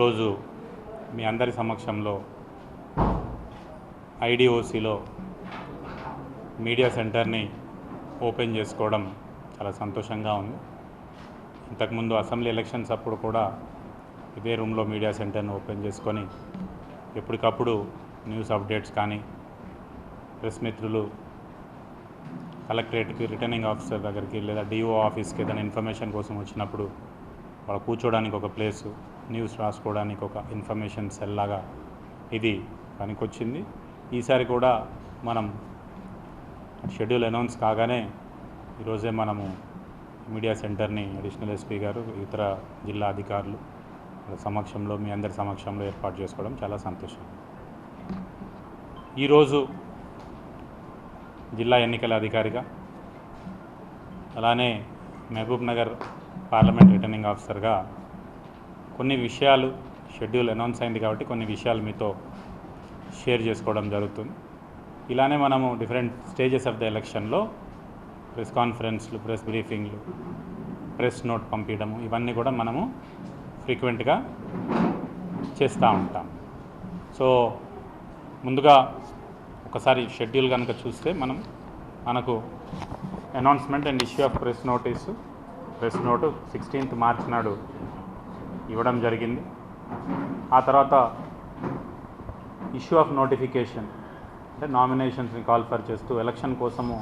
ఈరోజు మీ అందరి సమక్షంలో ఐడిఓసిలో మీడియా సెంటర్ని ఓపెన్ చేసుకోవడం చాలా సంతోషంగా ఉంది. ఇంతకుముందు అసెంబ్లీ ఎలక్షన్స్ అప్పుడు కూడా ఇదే రూమ్లో మీడియా సెంటర్ని ఓపెన్ చేసుకొని ఎప్పటికప్పుడు న్యూస్ అప్డేట్స్ కానీ ప్రెస్ మిత్రులు కలెక్టరేట్కి రిటర్నింగ్ ఆఫీసర్ దగ్గరికి లేదా డిఓ ఆఫీస్కి ఏదైనా ఇన్ఫర్మేషన్ కోసం వచ్చినప్పుడు వాళ్ళు కూర్చోడానికి ఒక ప్లేసు న్యూస్ రాసుకోవడానికి ఒక ఇన్ఫర్మేషన్ సెల్ లాగా ఇది పనికొచ్చింది. ఈసారి కూడా మనం షెడ్యూల్ అనౌన్స్ కాగానే ఈరోజే మనము మీడియా సెంటర్ని అడిషనల్ ఎస్పీ గారు ఇతర జిల్లా అధికారులు సమక్షంలో మీ అందరి సమక్షంలో ఏర్పాటు చేసుకోవడం చాలా సంతోషం. ఈరోజు జిల్లా ఎన్నికల అధికారిగా అలానే మహబూబ్ నగర్ పార్లమెంట్ రిటర్నింగ్ ఆఫీసర్గా కొన్ని విషయాలు షెడ్యూల్ అనౌన్స్ అయింది కాబట్టి కొన్ని విషయాలు మీతో షేర్ చేసుకోవడం జరుగుతుంది. ఇలానే మనము డిఫరెంట్ స్టేజెస్ ఆఫ్ ద ఎలక్షన్లో ప్రెస్ కాన్ఫరెన్స్లు ప్రెస్ బ్రీఫింగ్లు ప్రెస్ నోట్ పంపించడము ఇవన్నీ కూడా మనము ఫ్రీక్వెంట్గా చేస్తూ ఉంటాం. సో ముందుగా ఒకసారి షెడ్యూల్ కనుక చూస్తే మనం మనకు announcement and issue of press notice press note sixteenth March నాడు ఇవ్వడం జరిగింది. ఆ తర్వాత ఇష్యూ ఆఫ్ నోటిఫికేషన్ అంటే నామినేషన్స్ని కాల్ఫర్ చేస్తూ ఎలక్షన్ కోసము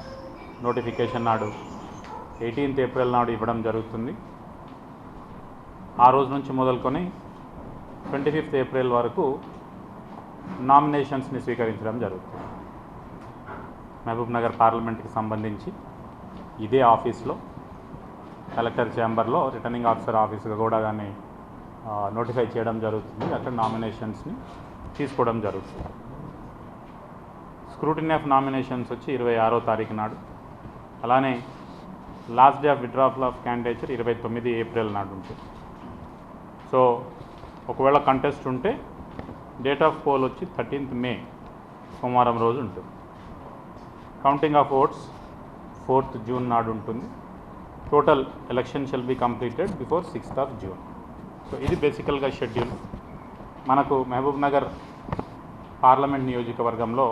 నోటిఫికేషన్ నాడు ఎయిటీన్త్ ఏప్రిల్ నాడు ఇవ్వడం జరుగుతుంది. ఆ రోజు నుంచి మొదలుకొని ట్వంటీ ఫిఫ్త్ ఏప్రిల్ వరకు నామినేషన్స్ని స్వీకరించడం జరుగుతుంది. మహబూబ్ నగర్ పార్లమెంట్కి సంబంధించి ఇదే ఆఫీస్లో కలెక్టర్ ఛాంబర్లో రిటర్నింగ్ ఆఫీసర్ ఆఫీస్గా కూడా కానీ నోటిఫై చేయడం జరుగుతుంది. అక్కడ నామినేషన్స్ని తీసుకోవడం జరుగుతుంది. స్క్రూటినీ ఆఫ్ నామినేషన్స్ వచ్చి ఇరవై ఆరో తారీఖు నాడు. అలానే last day of withdrawal of candidature ఇరవై తొమ్మిది ఏప్రిల్ నాడు ఉంటుంది. సో ఒకవేళ కంటెస్ట్ ఉంటే డేట్ ఆఫ్ పోల్ వచ్చి థర్టీన్త్ మే సోమవారం రోజు ఉంటుంది. Counting of votes fourth June నాడు ఉంటుంది. Total election shall be completed before sixth of June. So ఇది బేసికల్గా షెడ్యూల్. మనకు మహబూబ్ నగర్ పార్లమెంట్ నియోజకవర్గంలో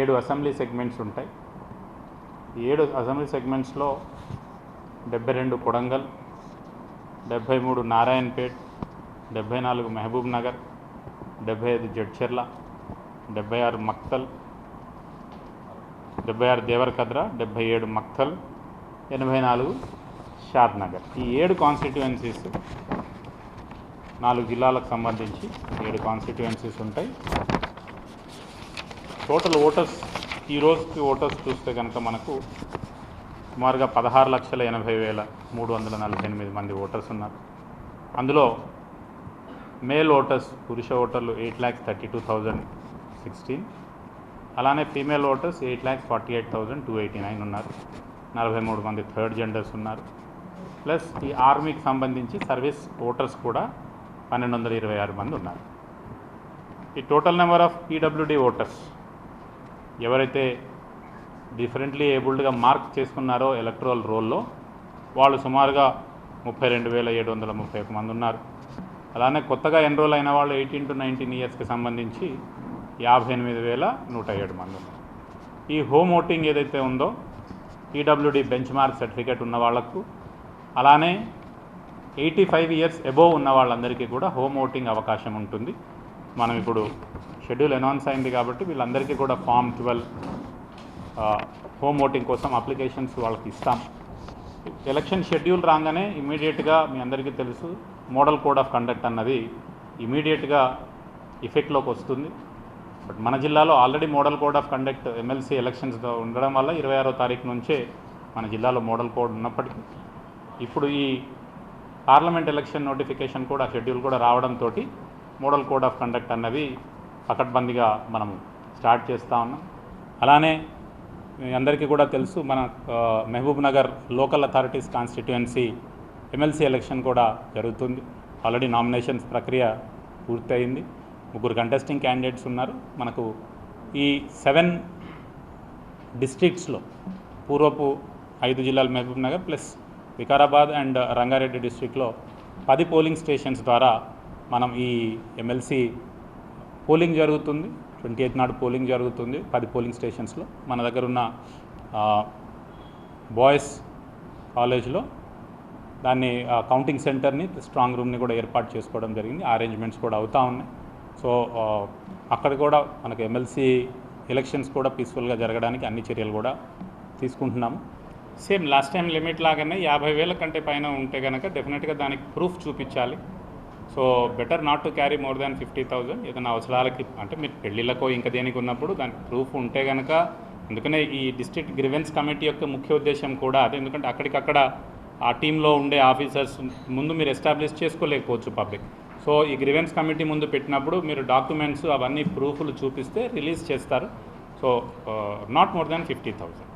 ఏడు అసెంబ్లీ సెగ్మెంట్స్ ఉంటాయి. ఏడు అసెంబ్లీ సెగ్మెంట్స్లో డెబ్బై రెండు కొడంగల్ డెబ్భై మూడు నారాయణపేట్ డెబ్భై నాలుగు మహబూబ్ నగర్ డెబ్భై ఐదు జడ్చెర్ల డెబ్భై ఆరు మక్తల్ డెబ్బై ఆరు దేవరకద్ర డెబ్బై ఏడు మక్తల్ ఎనభై నాలుగు షాద్ నగర్ ఈ ఏడు కాన్స్టిట్యుయెన్సీస్ నాలుగు జిల్లాలకు సంబంధించి ఏడు కాన్స్టిట్యుయెన్సీస్ ఉంటాయి. టోటల్ ఓటర్స్ ఈ రోజుకి ఓటర్స్ చూస్తే కనుక మనకు సుమారుగా పదహారు లక్షల ఎనభై వేల మూడు వందల నలభై ఎనిమిది మంది ఓటర్స్ ఉన్నారు. అందులో మేల్ ఓటర్స్ పురుష ఓటర్లు eight lakhs thirty two thousand sixteen అలానే female voters eight lakhs forty eight thousand two eighty nine ఉన్నారు. నలభై మూడు మంది థర్డ్ జెండర్స్ ఉన్నారు. ప్లస్ ఈ ఆర్మీకి సంబంధించి సర్వీస్ ఓటర్స్ కూడా పన్నెండు వందల ఇరవై ఆరు మంది ఉన్నారు. ఈ total number of EWD voters ఎవరైతే డిఫరెంట్లీ ఏబుల్డ్గా మార్క్ చేసుకున్నారో ఎలక్ట్రల్ రోల్లో వాళ్ళు సుమారుగా ముప్పై రెండు వేల ఏడు వందల ముప్పై ఒక మంది ఉన్నారు. అలానే కొత్తగా ఎన్రోల్ అయిన వాళ్ళు ఎయిటీన్ టు నైన్టీన్ ఇయర్స్కి సంబంధించి యాభై ఎనిమిది వేల నూట ఏడు మంది ఉన్నారు. ఈ హోమ్ ఓటింగ్ ఏదైతే ఉందో పీడబ్ల్యూడి బెంచ్ మార్క్ సర్టిఫికేట్ ఉన్న వాళ్ళకు అలానే ఎయిటీ ఫైవ్ ఇయర్స్ అబోవ్ ఉన్న వాళ్ళందరికీ కూడా హోమ్ ఓటింగ్ అవకాశం ఉంటుంది. మనం ఇప్పుడు షెడ్యూల్ అనౌన్స్ అయింది కాబట్టి వీళ్ళందరికీ కూడా ఫామ్ ట్వెల్వ్ హోమ్ ఓటింగ్ కోసం అప్లికేషన్స్ వాళ్ళకి ఇస్తాం. ఎలక్షన్ షెడ్యూల్ రాగానే ఇమీడియట్గా మీ అందరికీ తెలుసు మోడల్ కోడ్ ఆఫ్ కండక్ట్ అన్నది ఇమీడియట్గా ఇఫెక్ట్లోకి వస్తుంది. బట్ మన జిల్లాలో already model code of conduct MLC elections ఉండడం వల్ల ఇరవై ఆరో తారీఖు నుంచే మన జిల్లాలో మోడల్ కోడ్ ఉన్నప్పటికీ ఇప్పుడు ఈ పార్లమెంట్ ఎలక్షన్ నోటిఫికేషన్ కూడా షెడ్యూల్ కూడా రావడంతో మోడల్ కోడ్ ఆఫ్ కండక్ట్ అన్నది పకడ్బందీగా మనము స్టార్ట్ చేస్తూ ఉన్నాం. అలానే మీ అందరికీ కూడా తెలుసు మన Mahabubnagar local authorities constituency MLC election కూడా జరుగుతుంది. ఆల్రెడీ నామినేషన్స్ ప్రక్రియ పూర్తయింది. ముగ్గురు కంటెస్టింగ్ క్యాండిడేట్స్ ఉన్నారు. మనకు ఈ సెవెన్ డిస్ట్రిక్ట్స్లో పూర్వపు ఐదు జిల్లాలు మహబూబ్ నగర్ ప్లస్ వికారాబాద్ అండ్ రంగారెడ్డి డిస్ట్రిక్ట్లో పది పోలింగ్ స్టేషన్స్ ద్వారా మనం ఈ ఎమ్మెల్సీ పోలింగ్ జరుగుతుంది. ట్వంటీ ఎయిత్ నాడు పోలింగ్ జరుగుతుంది పది పోలింగ్ స్టేషన్స్లో. మన దగ్గర ఉన్న బాయ్స్ కాలేజ్లో దాన్ని కౌంటింగ్ సెంటర్ని స్ట్రాంగ్ రూమ్ని కూడా ఏర్పాటు చేసుకోవడం జరిగింది. అరేంజ్మెంట్స్ కూడా అవుతూ ఉన్నాయి. సో అక్కడ కూడా మనకు ఎమ్మెల్సీ ఎలక్షన్స్ కూడా పీస్ఫుల్గా జరగడానికి అన్ని చర్యలు కూడా తీసుకుంటున్నాము. సేమ్ లాస్ట్ టైం లిమిట్ లాగానే యాభై వేల కంటే పైన ఉంటే కనుక డెఫినెట్గా దానికి ప్రూఫ్ చూపించాలి. So better not to carry more than fifty thousand ఏదైనా అవసరాలకి అంటే మీరు పెళ్ళిళ్ళకో ఇంకా దేనికి ఉన్నప్పుడు దానికి ప్రూఫ్ ఉంటే కనుక అందుకనే ఈ డిస్ట్రిక్ట్ గ్రివెన్స్ కమిటీ యొక్క ముఖ్య ఉద్దేశం కూడా అదే. ఎందుకంటే అక్కడికక్కడ ఆ టీంలో ఉండే ఆఫీసర్స్ ముందు మీరు ఎస్టాబ్లిష్ చేసుకోలేకపోవచ్చు పబ్లిక్. సో ఈ గ్రివెన్స్ కమిటీ ముందు పెట్టినప్పుడు మీరు డాక్యుమెంట్స్ అవన్నీ ప్రూఫ్లు చూపిస్తే రిలీజ్ చేస్తారు. So not more than fifty thousand